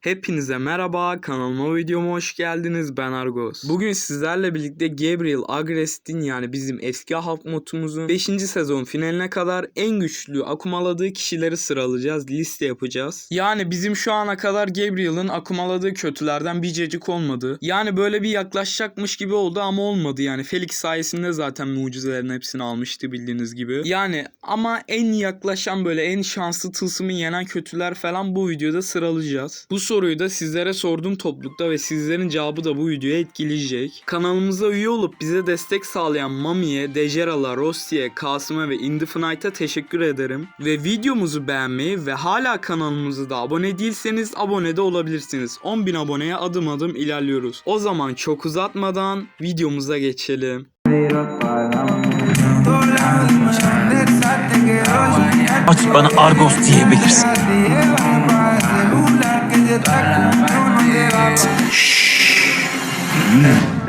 Hepinize merhaba, kanalıma videoma hoş geldiniz. Ben Argos. Bugün sizlerle birlikte Gabriel Agrest'in yani bizim eski halk modumuzun 5. sezon finaline kadar en güçlü akumaladığı kişileri sıralayacağız, liste yapacağız. Yani bizim şu ana kadar Gabriel'ın akumaladığı kötülerden bir cacık olmadı. Yani böyle bir yaklaşacakmış gibi oldu ama olmadı yani. Felix sayesinde zaten mucizelerin hepsini almıştı bildiğiniz gibi. Yani ama en yaklaşan böyle en şanslı tılsımı yenen kötüler falan bu videoda sıralayacağız. Bu soruyu da sizlere sordum toplulukta ve sizlerin cevabı da bu videoya etkileyecek. Kanalımıza üye olup bize destek sağlayan Mami'ye, Dejeral'a, Rosti'ye, Kasım'a ve Indefinite'a teşekkür ederim. Ve videomuzu beğenmeyi ve hala kanalımıza da abone değilseniz abone de olabilirsiniz. 10.000 aboneye adım adım ilerliyoruz. O zaman çok uzatmadan videomuza geçelim. Açıp bana Argos diyebilirsin. Shhh. Mm.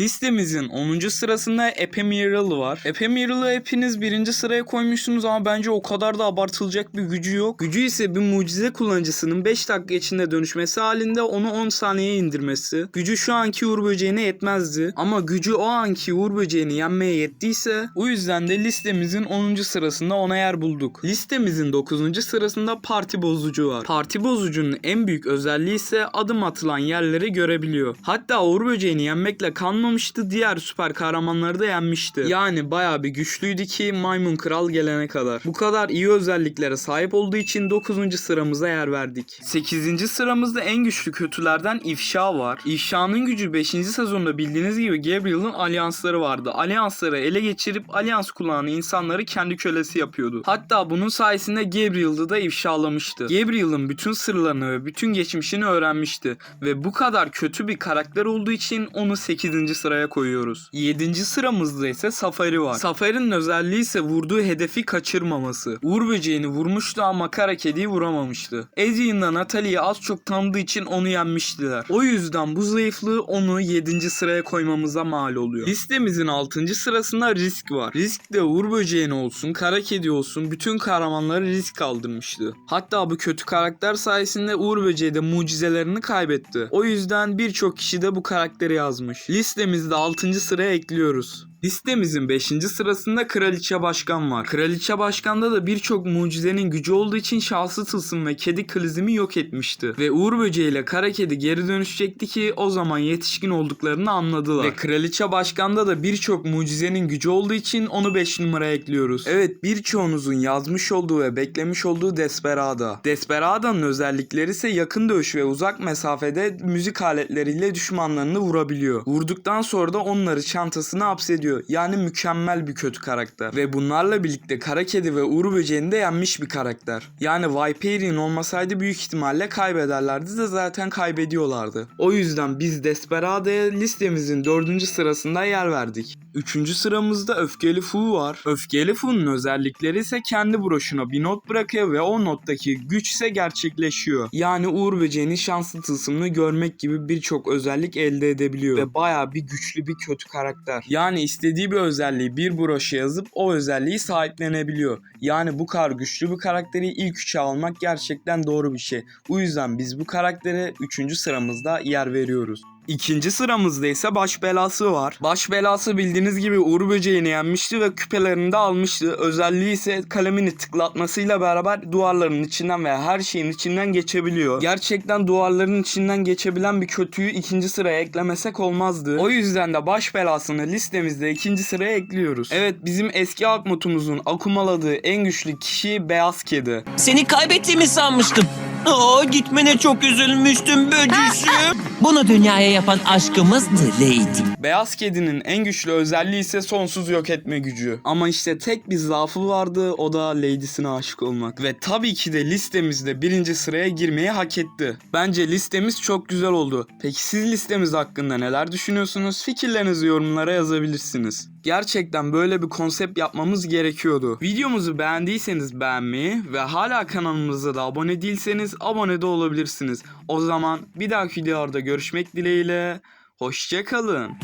Listemizin 10. sırasında Ephemeral var. Ephemeral'ı hepiniz birinci sıraya koymuşsunuz ama bence o kadar da abartılacak bir gücü yok. Gücü ise bir mucize kullanıcısının 5 dakika içinde dönüşmesi halinde onu 10 saniyeye indirmesi. Gücü şu anki Uğur Böceği'ne yetmezdi. Ama gücü o anki Uğur Böceği'ni yenmeye yettiyse o yüzden de listemizin 10. sırasında ona yer bulduk. Listemizin 9. sırasında Parti Bozucu var. Parti Bozucu'nun en büyük özelliği ise adım atılan yerleri görebiliyor. Hatta Uğur Böceği'ni yenmekle kalmamıştı diğer süper kahramanları da yenmişti. Yani bayağı bir güçlüydü ki Maymun Kral gelene kadar. Bu kadar iyi özelliklere sahip olduğu için 9. sıramıza yer verdik. 8. sıramızda en güçlü kötülerden İfşa var. İfşa'nın gücü 5. sezonda bildiğiniz gibi Gabriel'ın alyansları vardı. Alyansları ele geçirip alyans kullanan insanları kendi kölesi yapıyordu. Hatta bunun sayesinde Gabriel'ı da ifşalamıştı. Gabriel'ın bütün sırlarını ve bütün geçmişini öğrenmişti. Ve bu kadar kötü bir karakter olduğu için onu 8. sıraya koyuyoruz. 7. sıramızda ise Safari var. Safari'nin özelliği ise vurduğu hedefi kaçırmaması. Uğur böceğini vurmuştu ama kara kediyi vuramamıştı. Adrian'la Natalie'yi az çok tanıdığı için onu yenmiştiler. O yüzden bu zayıflığı onu 7. sıraya koymamıza mal oluyor. Listemizin 6. sırasında Risk var. Risk de Uğur böceğini olsun, kara kedi olsun bütün kahramanları risk kaldırmıştı. Hatta bu kötü karakter sayesinde Uğur böceği de mucizelerini kaybetti. O yüzden birçok kişi de bu karakteri yazmış. Listemizde 6. sıraya ekliyoruz. Listemizin 5. sırasında Kraliçe Başkan var. Kraliçe Başkan'da da birçok mucizenin gücü olduğu için şahsı tılsım ve kedi klizimi yok etmişti. Ve Uğur Böceği ile Kara Kedi geri dönüşecekti ki o zaman yetişkin olduklarını anladılar. Ve Kraliçe Başkan'da da birçok mucizenin gücü olduğu için onu 5 numaraya ekliyoruz. Evet birçoğunuzun yazmış olduğu ve beklemiş olduğu Desperada. Desperada'nın özellikleri ise yakın dövüş ve uzak mesafede müzik aletleriyle düşmanlarını vurabiliyor. Vurduktan sonra da onları çantasına hapsediyor. Yani mükemmel bir kötü karakter. Ve bunlarla birlikte Kara Kedi ve Uğur Böceğini de yenmiş bir karakter. Yani Viperion olmasaydı büyük ihtimalle kaybederlerdi de zaten kaybediyorlardı. O yüzden biz Desperada'ya listemizin 4. sırasında yer verdik. 3. sıramızda Öfkeli Fu var. Öfkeli Fu'nun özellikleri ise kendi broşuna bir not bırakıyor ve o nottaki güç ise gerçekleşiyor. Yani Uğur Böceği'nin şanslı tılsımını görmek gibi birçok özellik elde edebiliyor. Ve baya bir güçlü bir kötü karakter. Yani istediği bir özelliği bir broşa yazıp o özelliği sahiplenebiliyor. Yani bu kadar güçlü bir karakteri ilk üçe almak gerçekten doğru bir şey. Bu yüzden biz bu karaktere 3. sıramızda yer veriyoruz. İkinci sıramızda ise baş belası var. Baş belası bildiğiniz gibi Uğur Böceği'ni yenmişti ve küpelerini de almıştı. Özelliği ise kalemini tıklatmasıyla beraber duvarların içinden veya her şeyin içinden geçebiliyor. Gerçekten duvarların içinden geçebilen bir kötüyü ikinci sıraya eklemesek olmazdı. O yüzden de baş belasını listemizde ikinci sıraya ekliyoruz. Evet bizim eski halk mutumuzun akumaladığı en güçlü kişi Beyaz Kedi. Seni kaybettiğimi sanmıştım. Aa, gitmene çok üzülmüştüm böcüşüm. Bunu dünyaya yapan aşkımızdı Lady. Beyaz kedinin en güçlü özelliği ise sonsuz yok etme gücü. Ama işte tek bir zaafı vardı o da Lady'sine aşık olmak. Ve tabii ki de listemizde birinci sıraya girmeyi hak etti. Bence listemiz çok güzel oldu. Peki siz listemiz hakkında neler düşünüyorsunuz? Fikirlerinizi yorumlara yazabilirsiniz. Gerçekten böyle bir konsept yapmamız gerekiyordu. Videomuzu beğendiyseniz beğenmeyi ve hala kanalımıza da abone değilseniz abone de olabilirsiniz. O zaman bir dahaki videolarda görüşmek dileğiyle. Hoşçakalın.